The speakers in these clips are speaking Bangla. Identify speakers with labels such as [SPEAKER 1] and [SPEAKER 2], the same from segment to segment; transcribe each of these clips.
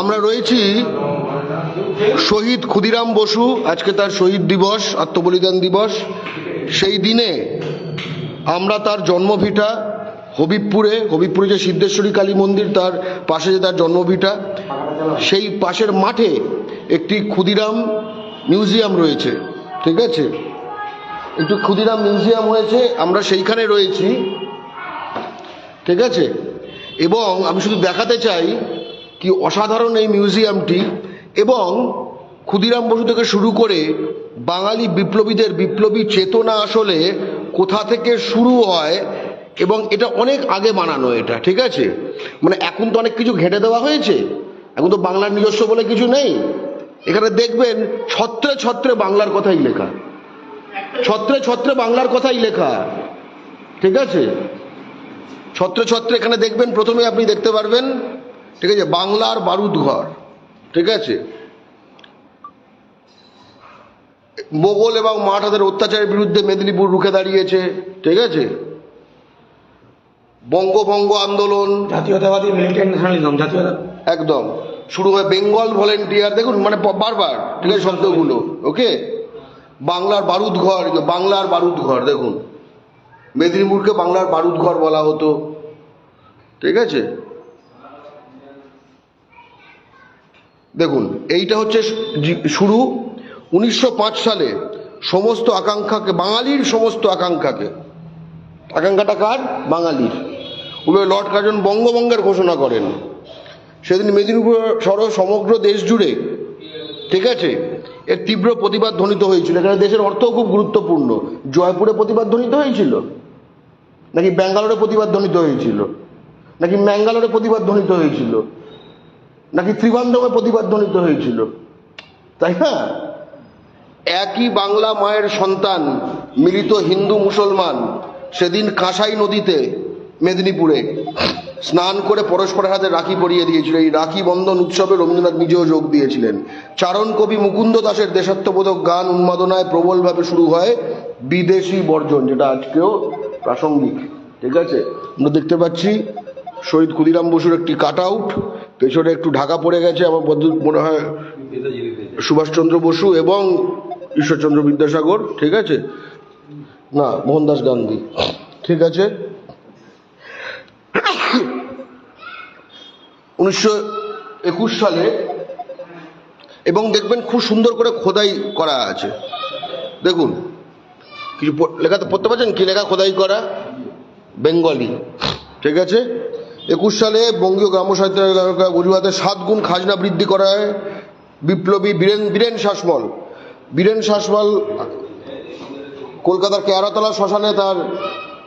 [SPEAKER 1] আমরা রয়েছি শহীদ ক্ষুদিরাম বসু, আজকে তার শহীদ দিবস, আত্মবলিদান দিবস। সেই দিনে আমরা তার জন্মভিটা, হবিবপুরে হবিবপুরে যে সিদ্ধেশ্বরী কালী মন্দির, তার পাশে যে তার জন্মভিটা, সেই পাশের মাঠে একটি ক্ষুদিরাম মিউজিয়াম রয়েছে, ঠিক আছে? একটু ক্ষুদিরাম মিউজিয়াম হয়েছে, আমরা সেইখানে রয়েছি, ঠিক আছে? এবং আমি শুধু দেখাতে চাই কি অসাধারণ এই মিউজিয়ামটি এবং ক্ষুদিরাম বসু থেকে শুরু করে বাঙালি বিপ্লবীদের বিপ্লবী চেতনা আসলে কোথা থেকে শুরু হয় এবং এটা অনেক আগে বানানো এটা, ঠিক আছে? মানে এখন তো অনেক কিছু ঘেঁটে দেওয়া হয়েছে। এখন তো বাংলার নিজস্ব বলে কিছু নেই। এখানে দেখবেন ছত্রে ছত্রে বাংলার কথাই লেখা। ছত্রে ছত্রে বাংলার কথাই লেখা। ঠিক আছে? ছত্রে ছত্রে এখানে দেখবেন, প্রথমে আপনি দেখতে পারবেন ঠিক আছে? বাংলার বারুদ ঘর ঠিক আছে? মোগল এবং মারাঠাদের অত্যাচারের বিরুদ্ধে মেদিনীপুর রুখে দাঁড়িয়েছে ঠিক আছে? বঙ্গভঙ্গ আন্দোলন।
[SPEAKER 2] জাতীয়তাবাদী মিলিটেন্ট ন্যাশনালিজম জাতীয়তা
[SPEAKER 1] একদম। শুরু হয় বেঙ্গল ভলেন্টিয়ার। দেখুন মানে বারবার ঠিক আছে শব্দগুলো ওকে? বাংলার বারুদ ঘর বাংলার বারুদ ঘর দেখুন। মেদিনীপুরকে বাংলার বারুদ ঘর বলা হতো ঠিক আছে? দেখুন, এইটা হচ্ছে শুরু। উনিশশো পাঁচ সালে সমস্ত আকাঙ্ক্ষাকে, বাঙালির সমস্ত আকাঙ্ক্ষাকে। আকাঙ্ক্ষাটা কার? বাঙালির। উনি লর্ড কার্জন বঙ্গভঙ্গের ঘোষণা করেন। সেদিন মেদিনীপুর সহ সমগ্র দেশ জুড়ে, ঠিক আছে, এর তীব্র প্রতিবাদ ধ্বনিত হয়েছিল। এখানে দেশের অর্থও খুব গুরুত্বপূর্ণ। জয়পুরে প্রতিবাদ ধ্বনিত হয়েছিল? নাকি ব্যাঙ্গালোরে প্রতিবাদ ধ্বনিত হয়েছিল? নাকি ম্যাঙ্গালোরে প্রতিবাদ ধ্বনিত হয়েছিল? নাকি ত্রিবান্ধমে প্রতিবাদ ধ্বনিত হয়েছিল? তাই না? একই বাংলা মায়ের সন্তান, মিলিত হিন্দু মুসলমান, সেদিন কাঁসাই নদীতে, মেদিনীপুরে, স্নান করে পরস্পরের হাতে রাখি পরিয়ে দিয়েছিল। এই রাখি বন্ধন উৎসবে রবীন্দ্রনাথ নিজেও যোগ দিয়েছিলেন। চারণ কবি মুকুন্দ দাসের দেশাত্মবোধক গান উন্মাদনায় প্রবলভাবে শুরু হয় বিদেশি বর্জন, যেটা আজকেও প্রাসঙ্গিক। ঠিক আছে? আমরা দেখতে পাচ্ছি শহীদ ক্ষুদিরাম বসুর একটি কাট আউট। পেছনে একটু ঢাকা পড়ে গেছে, আমার বদ্ধ- মনে হয় সুভাষচন্দ্র বসু এবং ঈশ্বরচন্দ্র বিদ্যাসাগর, ঠিক আছে? না, মোহনদাস গান্ধী, ঠিক আছে? উনিশশো একুশ সালে, এবং দেখবেন খুব সুন্দর করে খোদাই করা আছে। দেখুন, কিছু লেখা তো পড়তে পারছেন? কি লেখা? খোদাই করা? বেঙ্গলি, ঠিক আছে? একুশ সালে বঙ্গীয় গ্রাম্য সাহিত্য সাত গুণ খাজনা বৃদ্ধি করা হয় বিপ্লবী বীরেন বীরেন শাসমল। বীরেন শাসমল কলকাতার কেয়ারাতলা শ্মশানে তার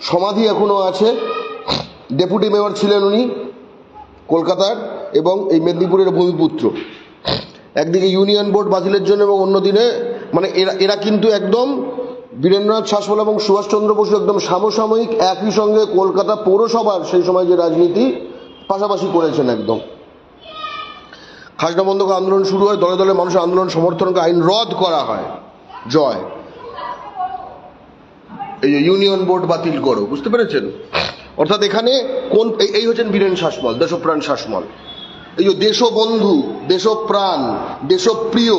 [SPEAKER 1] সমাধি এখনও আছে। ডেপুটি মেয়র ছিলেন উনি কলকাতার এবং এই মেদিনীপুরের ভূমিপুত্র একদিকে ইউনিয়ন বোর্ড বাতিলের জন্য এবং অন্যদিনে মানে এরা এরা কিন্তু একদম বীরেন্দ্রনাথ শাসমল এবং সুভাষচন্দ্র বসু একদম সমসাময়িক একই সঙ্গে কলকাতা পৌরসভার সেই সময় যে রাজনীতি পাশাপাশি করেছেন একদম। খাজনা বন্ধ করে আন্দোলন শুরু হয়, দলে দলে মানুষের আন্দোলন সমর্থনকে আইন রদ করা হয়। জয়। এই ইউনিয়ন বোর্ড বাতিল করো, বুঝতে পেরেছেন? অর্থাৎ এখানে কোন এই হচ্ছেন বীরেন শাসমল, দেশপ্রাণ শাসমল। এই যে দেশবন্ধু, দেশপ্রাণ, দেশপ্রিয়,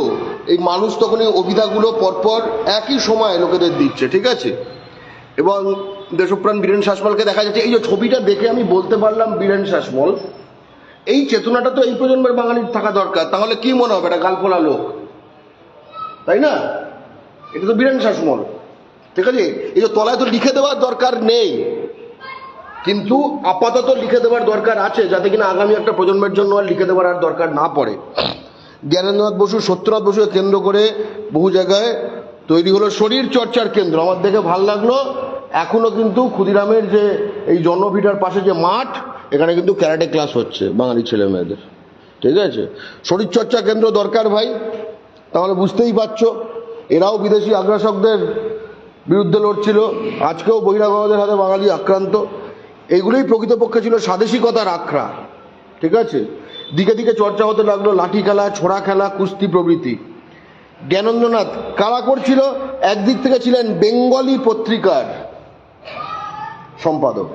[SPEAKER 1] এই মানুষ তখন এই অভিধাগুলো পরপর একই সময় লোকেদের দিচ্ছে, ঠিক আছে? এবং দেশপ্রাণ বীরেন শাসমলকে দেখা যাচ্ছে, এই যে ছবিটা দেখে আমি বলতে পারলাম বীরেন শাসমল, এই চেতনাটা তো এই প্রজন্মের বাঙালির থাকা দরকার, তাহলে কি মনে হবে? এটা গালফোলা লোক, তাই না? এটা তো বীরেন শাসমল, ঠিক আছে? এই যে তলায় তো লিখে দেওয়ার দরকার নেই। কিন্তু আপাতত লিখে দেওয়ার দরকার আছে, যাতে কিনা আগামী একটা প্রজন্মের জন্য আর লিখে দেওয়ার আর দরকার না পড়ে। জ্ঞানেন্দ্রনাথ বসু, সত্যনাথ বসুকে কেন্দ্র করে বহু জায়গায় তৈরি হলো শরীর চর্চার কেন্দ্র। আমার দেখে ভালো লাগল, এখনও কিন্তু ক্ষুদিরামের যে এই জন্মভিটার পাশে যে মাঠ, এখানে কিন্তু ক্যারাটে ক্লাস হচ্ছে বাঙালি ছেলে মেয়েদের। ঠিক আছে? শরীরচর্চা কেন্দ্র দরকার ভাই, তাহলে বুঝতেই পারছ। এরাও বিদেশি আগ্রাসকদের বিরুদ্ধে লড়ছিল। আজকেও বহিরাগতদের হাতে বাঙালি আক্রান্ত। এইগুলোই প্রকৃতপক্ষে ছিল স্বাদেশিকতার আখড়া। ঠিক আছে? দিকে দিকে চর্চা হতে লাগল লাঠি খেলা, ছোড়া খেলা, কুস্তি প্রভৃতি। জ্ঞানেন্দ্রনাথ কারা করছিল? একদিক থেকে ছিলেন বেঙ্গলি পত্রিকার সম্পাদক।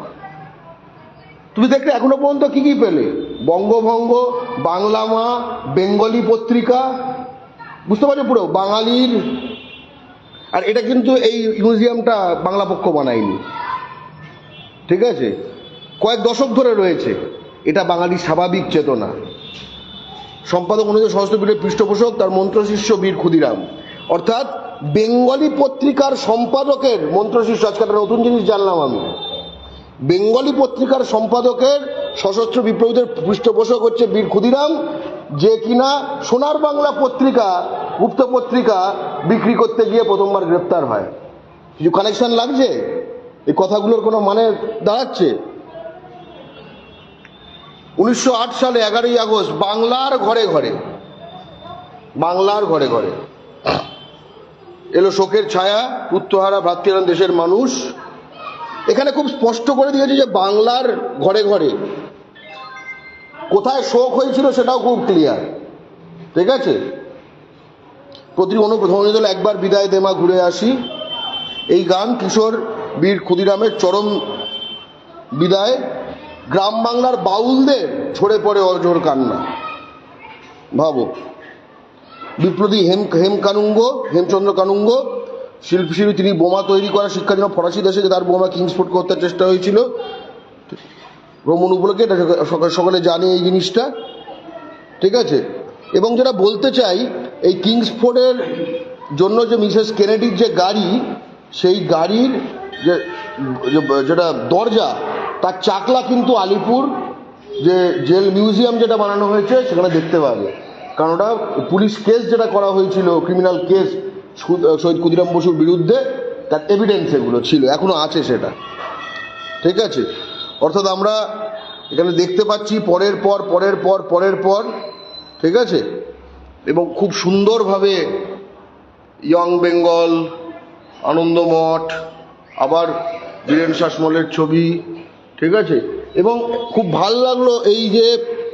[SPEAKER 1] তুমি দেখলে এখনও পর্যন্ত কি কি পেলে? বঙ্গভঙ্গ, বাংলা মা, বেঙ্গলি পত্রিকা, বুঝতে পারছ পুরো? বাঙালির। আর এটা কিন্তু এই মিউজিয়ামটা বাংলা পক্ষ বানায়নি। ঠিক আছে? কয়েক দশক ধরে রয়েছে। এটা বাঙালির স্বাভাবিক চেতনা। সম্পাদক অনুযায়ী সহস্রপীঠের পৃষ্ঠপোষক, তার মন্ত্রশিষ্য বীর ক্ষুদিরাম। অর্থাৎ বেঙ্গলি পত্রিকার সম্পাদকের মন্ত্রশিষ্য, আজকে একটা নতুন জিনিস জানলাম আমি। বেঙ্গলি পত্রিকার সম্পাদকের সশস্ত্র বিপ্লবীদের পৃষ্ঠপোষক হচ্ছে বীর ক্ষুদিরাম, যে কিনা সোনার বাংলা পত্রিকা, গুপ্ত পত্রিকা বিক্রি করতে গিয়ে প্রথমবার গ্রেপ্তার হয়। কিছু কানেকশন লাগছে? এই কথাগুলোর কোনো মানে দাঁড়াচ্ছে? উনিশশো আট সালে এগারোই আগস্ট, বাংলার ঘরে ঘরে, বাংলার ঘরে ঘরে এলো শোকের ছায়া পুত্রহারা ভ্রাতৃহারা দেশের মানুষ। এখানে খুব স্পষ্ট করে দিয়েছে যে বাংলার ঘরে ঘরে কোথায় শোক হয়েছিল সেটাও খুব ক্লিয়ার ঠিক আছে? প্রতি অনুপ্রধান একবার বিদায় দেমা ঘুরে আসি। এই গান কিশোর বীর ক্ষুদিরামের চরম বিদায়। গ্রাম বাংলার বাউলদের ঝরে পড়ে অজর কান্না। ভাবো, বিপ্লবী হেম হেম কানুঙ্গ, হেমচন্দ্র কানুঙ্গ শিল্পী শিল্পী তিনি বোমা তৈরি করা শিক্ষার জন্য ফরাসি দেশে তার বোমা কিংসফোর্ড করতে চেষ্টা হয়েছিল। ভ্রমণ উপলক্ষে এটা সকলে জানে এই জিনিসটা। ঠিক আছে? এবং যেটা বলতে চাই, এই কিংসফোর্ডের জন্য যে মিসেস কেনেডির যে গাড়ি, সেই গাড়ির যে যেটা দরজা, তার চাকলা কিন্তু আলিপুর, যে জেল মিউজিয়াম যেটা বানানো হয়েছে, সেখানে দেখতে পাবে কারণ ওটা পুলিশ কেস যেটা করা হয়েছিল ক্রিমিনাল কেস শহীদ ক্ষুদিরাম বসুর বিরুদ্ধে, তার এভিডেন্স এগুলো ছিল, এখনও আছে সেটা। ঠিক আছে? অর্থাৎ আমরা এখানে দেখতে পাচ্ছি পরের পর পরের পর পরের পর, ঠিক আছে? এবং খুব সুন্দরভাবে ইয়ং বেঙ্গল আনন্দমঠ আবার বীরেন শাসমলের ছবি, ঠিক আছে? এবং খুব ভালো লাগল এই যে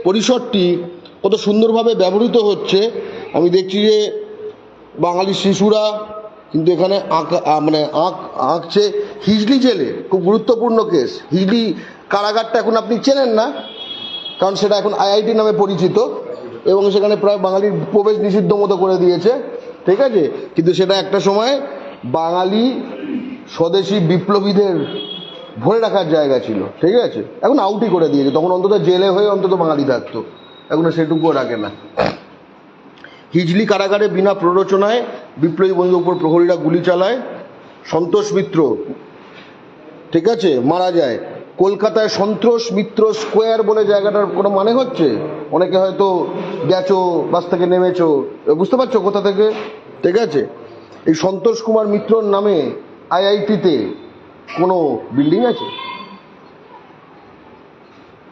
[SPEAKER 1] পরিসরটি, কত সুন্দরভাবে ব্যবহৃত হচ্ছে। আমি দেখছি যে বাঙালি শিশুরা কিন্তু এখানে আঁকা মানে আঁক, আঁকছে হিজলি জেলে, খুব গুরুত্বপূর্ণ কেস। হিজলি কারাগারটা এখন আপনি চেনেন না? কারণ সেটা এখন আইআইটি নামে পরিচিত, এবং সেখানে প্রায় বাঙালির প্রবেশ নিষিদ্ধ মতো করে দিয়েছে, ঠিক আছে? কিন্তু সেটা একটা সময় বাঙালি স্বদেশি বিপ্লবীদের ভরে রাখার জায়গা ছিল, ঠিক আছে? এখন আউটই করে দিয়েছে। তখন অন্তত জেলে হয়ে অন্তত বাঙালি থাকতো। এখন সেটুকুও রাখে না। হিজলি কারাগারে বিনা প্ররোচনায় বিপ্লবী বন্ধুর উপর প্রহরীরা গুলি চালায়। সন্তোষ মিত্র, ঠিক আছে? মারা যায়। কলকাতায় সন্তোষ মিত্র স্কোয়ার বলে জায়গাটার কোনো মানে হচ্ছে? অনেকে হয়তো গেছো, বাস থেকে নেমেছো, বুঝতে পারছ কোথা থেকে? ঠিক আছে? এই সন্তোষ কুমার মিত্রর নামে আইআইটিতে কোনো বিল্ডিং আছে?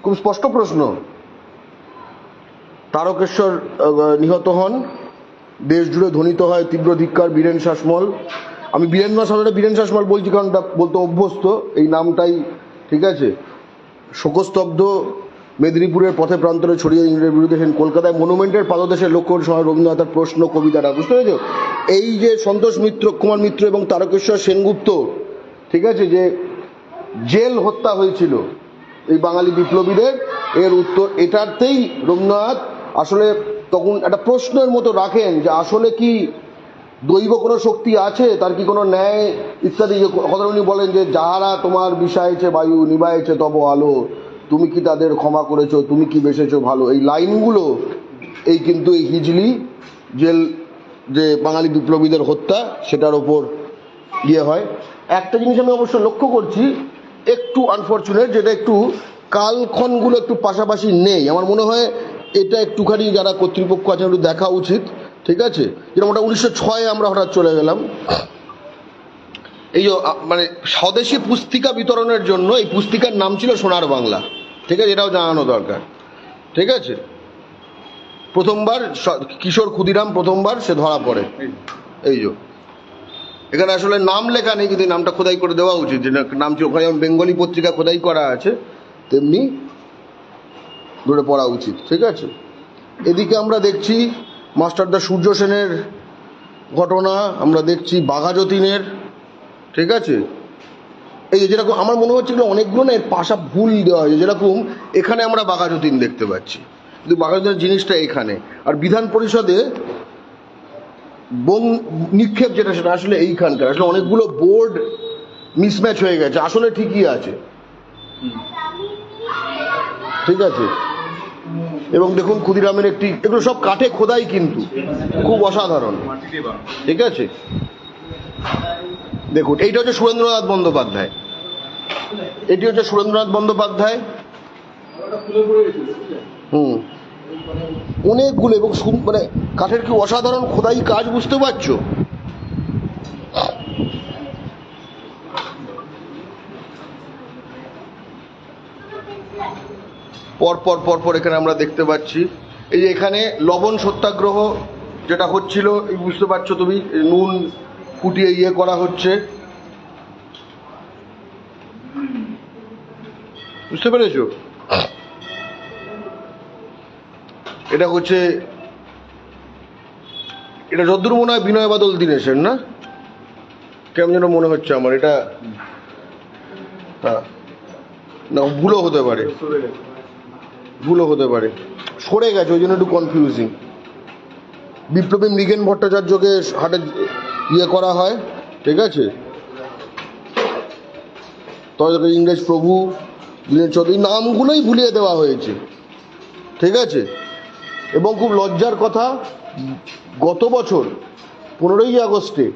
[SPEAKER 1] খুব স্পষ্ট প্রশ্ন। তারকেশ্বর নিহত হন। দেশ জুড়ে ধ্বনিত হয় তীব্র ধিক্কার, বীরেন শাসমল। আমি বীরেন্দ্র শাসমলের বীরেন শাসমল বলছি কারণ বলতে অভ্যস্ত। এই নামটাই ঠিক আছে। শোকস্তব্ধ মেদিনীপুরের পথে প্রান্তরে ছড়িয়ে ইংরেজের বিরুদ্ধে সেন কলকাতায় মনুমেন্টের পাদদেশে লক্ষ্য সময় রবীন্দ্রনাথের প্রশ্ন কবিতাটা বুঝতে পেরেছ? এই যে সন্তোষ মিত্র, কুমার মিত্র এবং তারকেশ্বর সেনগুপ্ত, ঠিক আছে, যে জেল হত্যা হয়েছিল এই বাঙালি বিপ্লবীদের, এর উত্তর এটাতেই রবীন্দ্রনাথ আসলে তখন একটা প্রশ্নের মতো রাখেন যে আসলে কি দৈব কোনো শক্তি আছে? তার কি কোনো ন্যায় ইত্যাদি? কথা উনি বলেন যে, যাহারা তোমার বিষাইছে বায়ু নিবাইছে তব আলো। তুমি কি তাদের ক্ষমা করেছ? তুমি কি বেসেছো ভালো? এই লাইনগুলো, এই কিন্তু এই হিজলি, জেল, যে বাঙালি বিপ্লবীদের হত্যা, সেটার ওপর ইয়ে হয়। একটা জিনিস আমি অবশ্য লক্ষ্য করছি, একটু আনফর্চুনেট যেটা একটু কালক্ষণগুলো একটু পাশাপাশি নেই। আমার মনে হয় এটা একটুখানি যারা কর্তৃপক্ষ আছে, একটু দেখা উচিত, ঠিক আছে? যেরকম ওটা উনিশশো ছয়ে আমরা হঠাৎ চলে গেলাম। এই মানে স্বদেশী পুস্তিকা বিতরণের জন্য এই পুস্তিকার নাম ছিল সোনার বাংলা। ঠিক আছে, এটাও জানানো দরকার। ঠিক আছে? প্রথমবার কিশোর ক্ষুদিরাম প্রথমবার সে ধরা পড়ে। এই যে। এখানে আসলে নাম লেখা নেই, কিন্তু নামটা খোদাই করে দেওয়া উচিত। যে নাম ছিল ওখানে যেমন বেঙ্গলি পত্রিকা খোদাই করা আছে, তেমনি ধরে পড়া উচিত। ঠিক আছে? এদিকে আমরা দেখছি মাস্টারদা সূর্য সেনের ঘটনা, আমরা দেখছি বাঘা যতীনের। ঠিক আছে? এই যেরকম আমার মনে হচ্ছে এগুলো অনেকগুলো না এর পাশা ভুল দেওয়া হয়েছে, যেরকম এখানে আমরা বাঘাযতীন দেখতে পাচ্ছি। কিন্তু বাঘাযতীনের জিনিসটা এখানে। আর বিধান পরিষদে বং নিক্ষেপ যেটা সেটা আসলে এইখানকার, আসলে অনেকগুলো বোর্ড মিসম্যাচ হয়ে গেছে। আসলে ঠিকই আছে। ঠিক আছে? এবং দেখুন ক্ষুদিরামের একটি, এগুলো সব কাঠে খোদাই কিন্তু। খুব অসাধারণ। ঠিক আছে? দেখুন, এইটা হচ্ছে সুরেন্দ্রনাথ বন্দ্যোপাধ্যায়। এটি হচ্ছে সুরেন্দ্রনাথ বন্দ্যোপাধ্যায়। হুম। অনেকগুলো এবং মানে কাঠের কি অসাধারণ খোদাই কাজ বুঝতে পারছ? পর পর পর পর এখানে আমরা দেখতে পাচ্ছি। এই যে এখানে লবণ সত্যাগ্রহ যেটা হচ্ছিল বুঝতে পারছ তুমি, নুন ফুটিয়ে ইয়ে করা হচ্ছে। বুঝতে পেরেছ? এটা হচ্ছে এটা যদ্দূর মনে হয় বিনয় বাদল দীনেশের না? কেমন যেন মনে হচ্ছে আমার এটা হ্যাঁ। না ভুলও হতে পারে। ভুলও হতে পারে। সরে গেছে ওই জন্য একটু কনফিউজিং বিপ্লবী মৃগেন ভট্টাচার্যকে হাটে ইয়ে করা হয় ঠিক আছে? তবে ইংরেজ প্রভু চৌধুরী নামগুলোই ভুলিয়ে দেওয়া হয়েছে, ঠিক আছে? এবং খুব লজ্জার কথা, গত বছর পনেরোই আগস্টে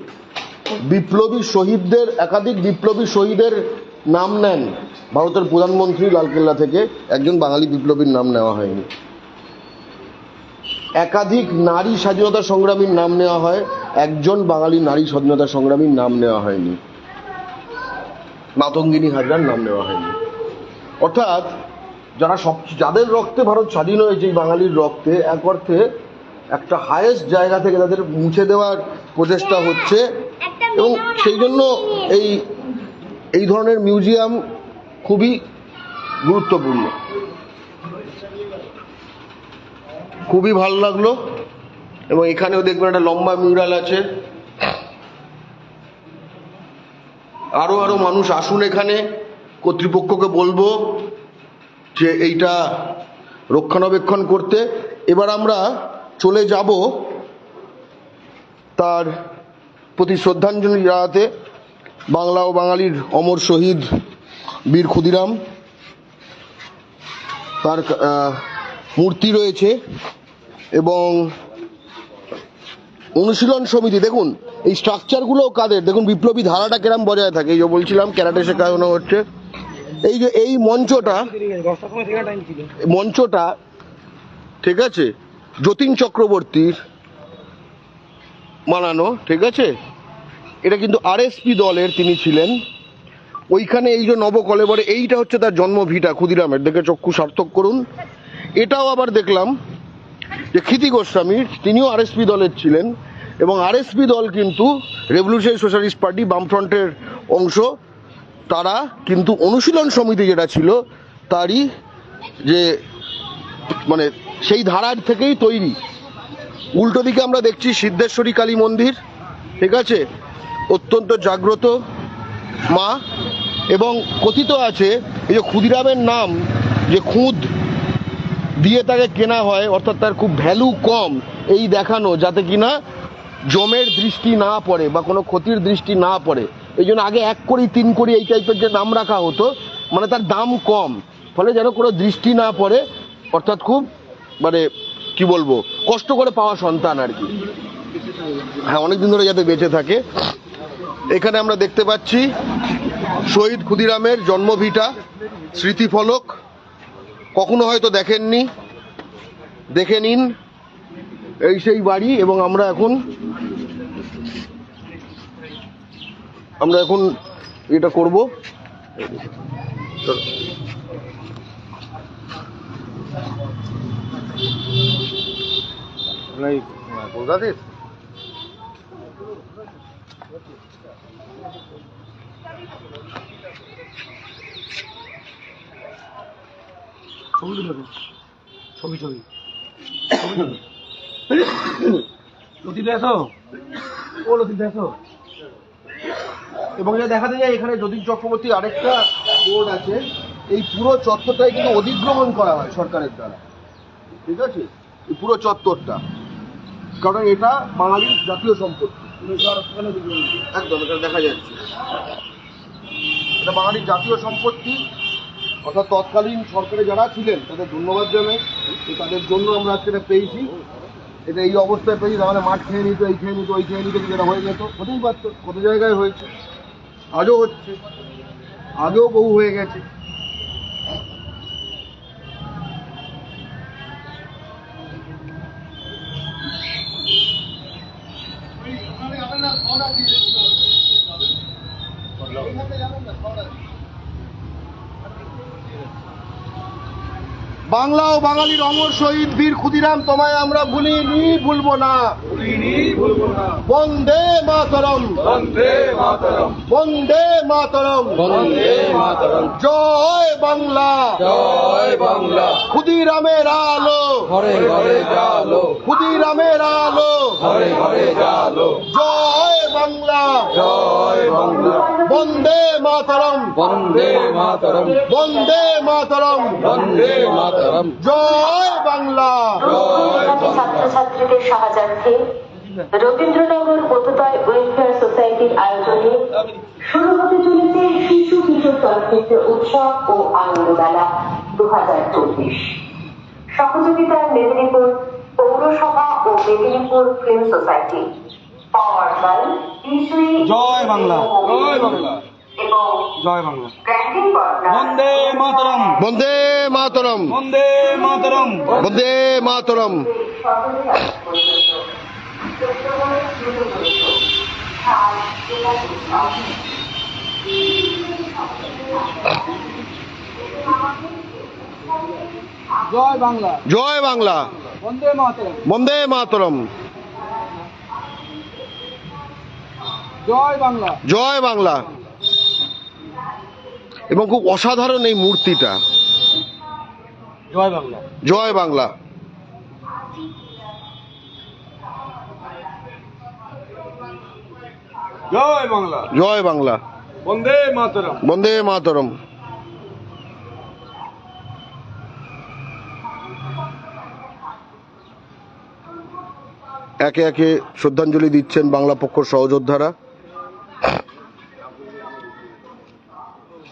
[SPEAKER 1] বিপ্লবী শহীদদের, একাধিক বিপ্লবী শহীদের নাম নেন ভারতের প্রধানমন্ত্রী লালকেল্লা থেকে একজন বাঙালি বিপ্লবীর নাম নেওয়া হয়নি। একাধিক নারী স্বাধীনতা সংগ্রামীর নাম নেওয়া হয়, একজন বাঙালি নারী স্বাধীনতা সংগ্রামীর নাম নেওয়া হয়নি। মাতঙ্গিনী হাজরার নাম নেওয়া হয়নি। অর্থাৎ যারা সব যাদের রক্তে ভারত স্বাধীন হয়েছে এই বাঙালির রক্তে এক অর্থে একটা হায়েস্ট জায়গা থেকে তাদের মুছে দেওয়ার প্রচেষ্টা হচ্ছে। এবং সেই জন্য এই এই ধরনের মিউজিয়াম খুবই গুরুত্বপূর্ণ। খুবই ভালো লাগল। এবং এখানেও দেখবেন একটা লম্বা মিউরাল আছে। আরও আরও মানুষ আসুন এখানে। কর্তৃপক্ষকে বলব যে এইটা রক্ষণাবেক্ষণ করতে। এবার আমরা চলে যাব তার প্রতি শ্রদ্ধাঞ্জলি জানাতে বাংলা ও বাঙালির অমর শহীদ বীর ক্ষুদিরাম। তার মূর্তি রয়েছে এবং অনুশীলন সমিতি। দেখুন, এই স্ট্রাকচারগুলো কাদের? দেখুন, বিপ্লবী ধারাটা কেরাম বজায় থাকে? এই যে বলছিলাম, ক্যারাটে শেখানো হচ্ছে। এই যে এই মঞ্চটা মঞ্চটা, ঠিক আছে, যতীন চক্রবর্তীর মানানো ঠিক আছে? এটা কিন্তু আরএসপি দলের তিনি ছিলেন। ওইখানে এই যে নব কলেবরে এইটা হচ্ছে তার জন্মভিটা ক্ষুদিরামের। দেখে চক্ষু সার্থক করুন। এটাও আবার দেখলাম যে ক্ষিতি গোস্বামীর তিনিও আরএসপি দলের ছিলেন এবং আরএসপি দল কিন্তু রেভলিউশনারি সোশ্যালিস্ট পার্টি বামফ্রন্টের অংশ। তারা কিন্তু অনুশীলন সমিতি যেটা ছিল, তারই যে মানে সেই ধারার থেকেই তৈরি। উল্টো দিকে আমরা দেখছি সিদ্ধেশ্বরী কালী মন্দির, ঠিক আছে? অত্যন্ত জাগ্রত মা এবং কথিত আছে এই যে ক্ষুদিরামের নাম, যে খুদ দিয়ে তাকে কেনা হয়, অর্থাৎ তার খুব ভ্যালু কম এই দেখানো, যাতে কিনা জমের দৃষ্টি না পড়ে বা কোনো ক্ষতির দৃষ্টি না পড়ে, এই জন্য আগে এক কোটি তিন কোটি এই টাইপের যে নাম রাখা হতো মানে তার দাম কম। ফলে যেন কোনো দৃষ্টি না পড়ে, অর্থাৎ খুব মানে কি বলব, কষ্ট করে পাওয়া সন্তান আর কি। হ্যাঁ অনেকদিন ধরে যাতে বেঁচে থাকে। এখানে আমরা দেখতে পাচ্ছি শহীদ ক্ষুদিরামের জন্মভিটা স্মৃতিফলক কখনো হয়তো দেখেননি। দেখে নিন। এই সেই বাড়ি এবং আমরা এখন আমরা এখন এটা করব।
[SPEAKER 2] ছবি তুলে দে। ছবি। ছবি লতিতে এসো? ও লতিতে এসো?
[SPEAKER 1] এবং এটা দেখাতে যায় এখানে যতীন চক্রবর্তী আরেকটা বোর্ড আছে। এই পুরো চত্বরটাই কিন্তু অধিগ্রহণ করা হয় সরকারের দ্বারা। ঠিক আছে? এই পুরো চত্বরটা। কারণ এটা বাঙালির জাতীয় সম্পত্তি। একদম, এটা দেখা যাচ্ছে। এটা বাঙালির জাতীয় সম্পত্তি। অর্থাৎ তৎকালীন সরকারে যারা ছিলেন, তাদের ধন্যবাদ জানাই। তাদের জন্য আমরা আজকে এটা পেয়েছি। এটা এই অবস্থায় পেয়েছি, তাহলে মাঠ খেয়ে নিত, এই খেয়ে নিত, ওই খেয়ে নিত, যেটা হয়ে যেত। হতেই পারতো, কত জায়গায় হয়েছে। আজও হচ্ছে। আগেও বহু হয়ে গেছে। বাংলা ও বাঙালির অমর শহীদ বীর ক্ষুদিরাম তোমায় আমরা ভুলিনি ভুলব না। বন্দে মাতরম।
[SPEAKER 3] বন্দে মাতরম।
[SPEAKER 1] বন্দে মাতরম।
[SPEAKER 3] বন্দে
[SPEAKER 1] জয় বাংলা।
[SPEAKER 3] জয় বাংলা।
[SPEAKER 1] ক্ষুদিরামের আলো।
[SPEAKER 3] ঘরে ঘরে জালো।
[SPEAKER 1] ক্ষুদিরামের আলো।
[SPEAKER 3] ঘরে ঘরে জালো।
[SPEAKER 1] জয় বাংলা।
[SPEAKER 3] জয় বাংলা।
[SPEAKER 1] বন্দে মাতরম।
[SPEAKER 3] বন্দে মাতরম।
[SPEAKER 1] বন্দে মাতরম।
[SPEAKER 3] বন্দে মাতরম।
[SPEAKER 1] জয় বাংলা।
[SPEAKER 4] ছাত্রছাত্রীদের সাহায্যার্থে রবীন্দ্রনগর বোধোদয় ওয়েলফেয়ার সোসাইটির আয়োজনে শুরু হতে চলেছে শিশু কিশোর চলচ্চিত্র উৎসব ও আনন্দমেলা দু হাজার চব্বিশ সহযোগিতায় মেদিনীপুর পৌরসভা ও মেদিনীপুর ফিল্ম সোসাইটি।
[SPEAKER 2] জয় বাংলা।
[SPEAKER 3] জয় বাংলা।
[SPEAKER 2] জয় বাংলা। বন্দে মাতরম।
[SPEAKER 1] বন্দে মাতরম।
[SPEAKER 2] বন্দে মাতরম।
[SPEAKER 1] বন্দে মাতরম।
[SPEAKER 2] জয় বাংলা।
[SPEAKER 1] জয় বাংলা।
[SPEAKER 2] বন্দে মাতরম।
[SPEAKER 1] বন্দে মাতরম।
[SPEAKER 2] জয় বাংলা।
[SPEAKER 1] জয় বাংলা। এবং খুব অসাধারণ এই মূর্তিটা।
[SPEAKER 2] জয় বাংলা।
[SPEAKER 1] জয় বাংলা।
[SPEAKER 3] জয় বাংলা।
[SPEAKER 1] জয় বাংলা।
[SPEAKER 3] বন্দে মাতরম।
[SPEAKER 1] বন্দে মাতরম। একে একে শ্রদ্ধাঞ্জলি দিচ্ছেন বাংলা পক্ষ সহযোদ্ধারা।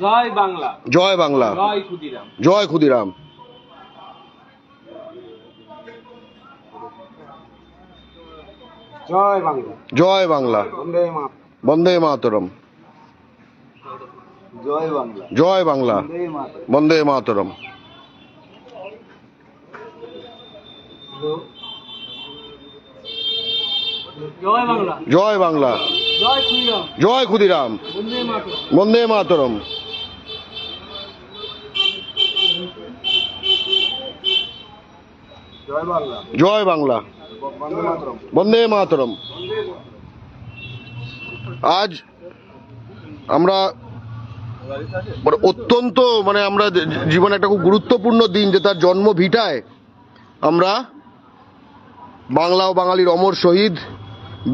[SPEAKER 2] জয় বাংলা।
[SPEAKER 1] জয় বাংলা।
[SPEAKER 2] জয় ক্ষুদিরাম।
[SPEAKER 1] জয় ক্ষুদিরাম।
[SPEAKER 2] জয় বাংলা।
[SPEAKER 1] জয় বাংলা।
[SPEAKER 2] বন্দে
[SPEAKER 1] মাতরম।
[SPEAKER 2] জয় বাংলা।
[SPEAKER 1] জয় বাংলা।
[SPEAKER 2] বন্দে মাতরম। জয় বাংলা।
[SPEAKER 1] জয় বাংলা।
[SPEAKER 2] জয় ক্ষুদিরাম।
[SPEAKER 1] জয় ক্ষুদিরাম।
[SPEAKER 2] বন্দে মাতরম
[SPEAKER 1] বন্দে মাতরম
[SPEAKER 2] জয় বাংলা। বন্দে মাতরম।
[SPEAKER 1] আজ আমরা মানে অত্যন্ত মানে আমরা জীবনে একটা খুব গুরুত্বপূর্ণ দিন যে তার জন্ম ভিটায় আমরা বাংলা ও বাঙালির অমর শহীদ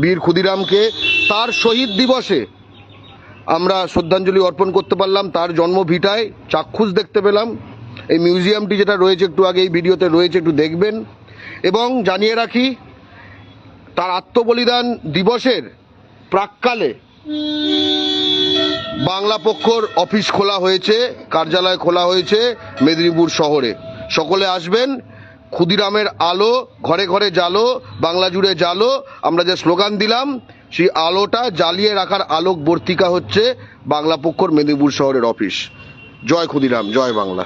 [SPEAKER 1] বীর ক্ষুদিরামকে তার শহীদ দিবসে আমরা শ্রদ্ধাঞ্জলি অর্পণ করতে পারলাম। তার জন্ম ভিটায় চাক্ষুষ দেখতে পেলাম। এই মিউজিয়ামটি যেটা রয়েছে একটু আগে এই ভিডিওতে রয়েছে একটু দেখবেন। এবং জানিয়ে রাখি, তার আত্মবলিদান দিবসের প্রাককালে বাংলা পক্ষর অফিস খোলা হয়েছে, কার্যালয় খোলা হয়েছে মেদিনীপুর শহরে। সকলে আসবেন, ক্ষুদিরামের আলো, ঘরে ঘরে জালো বাংলা জুড়ে জালো আমরা যে স্লোগান দিলাম, সেই আলোটা জ্বালিয়ে রাখার আলোক বর্তিকা হচ্ছে বাংলা পক্ষর মেদিনীপুর শহরের অফিস। জয় ক্ষুদিরাম, জয় বাংলা।